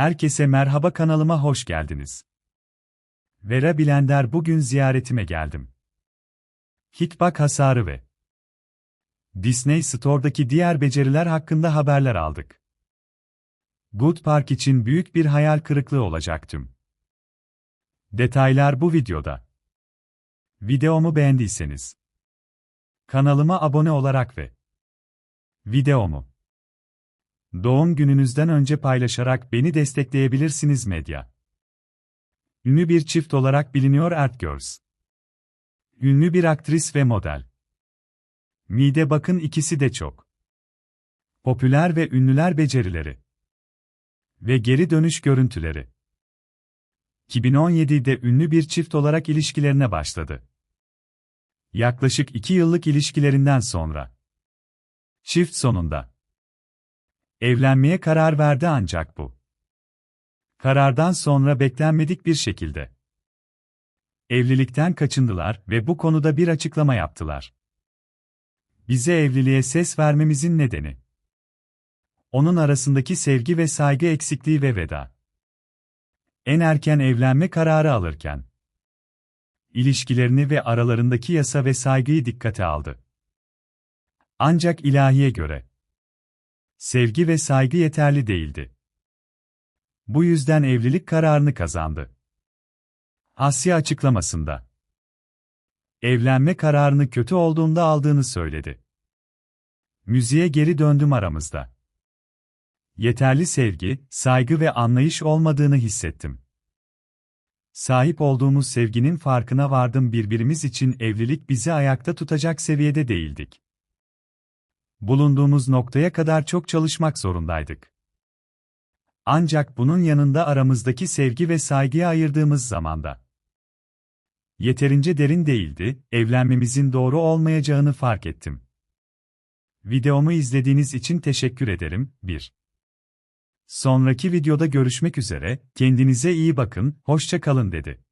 Herkese merhaba kanalıma hoş geldiniz. Vera Bilender bugün ziyaretime geldim. Hitbak hasarı ve Disney Store'daki diğer beceriler hakkında haberler aldık. Good Park için büyük bir hayal kırıklığı olacak tüm. Detaylar bu videoda. Videomu beğendiyseniz kanalıma abone olarak ve videomu Doğum gününüzden önce paylaşarak beni destekleyebilirsiniz medya. Ünlü bir çift olarak biliniyor Ert Girls. Ünlü bir aktris ve model. Mide bakın ikisi de çok. Popüler ve ünlüler becerileri. Ve geri dönüş görüntüleri. 2017'de ünlü bir çift olarak ilişkilerine başladı. Yaklaşık iki yıllık ilişkilerinden sonra. Çift sonunda Evlenmeye karar verdi ancak bu. Karardan sonra beklenmedik bir şekilde evlilikten kaçındılar ve bu konuda bir açıklama yaptılar. Bize evliliğe ses vermemizin nedeni onun arasındaki sevgi ve saygı eksikliği ve veda. En erken evlenme kararı alırken ilişkilerini ve aralarındaki yasa ve saygıyı dikkate aldı. Ancak ilahiye göre sevgi ve saygı yeterli değildi. Bu yüzden evlilik kararını kazandı. Asya açıklamasında evlenme kararını kötü olduğunda aldığını söyledi. Müziğe geri döndüm aramızda. Yeterli sevgi, saygı ve anlayış olmadığını hissettim. Sahip olduğumuz sevginin farkına vardım birbirimiz için evlilik bizi ayakta tutacak seviyede değildik bulunduğumuz noktaya kadar çok çalışmak zorundaydık. Ancak bunun yanında aramızdaki sevgi ve saygıya ayırdığımız zamanda yeterince derin değildi, evlenmemizin doğru olmayacağını fark ettim. Videomu izlediğiniz için teşekkür ederim. 1. Sonraki videoda görüşmek üzere, kendinize iyi bakın, hoşça kalın dedi.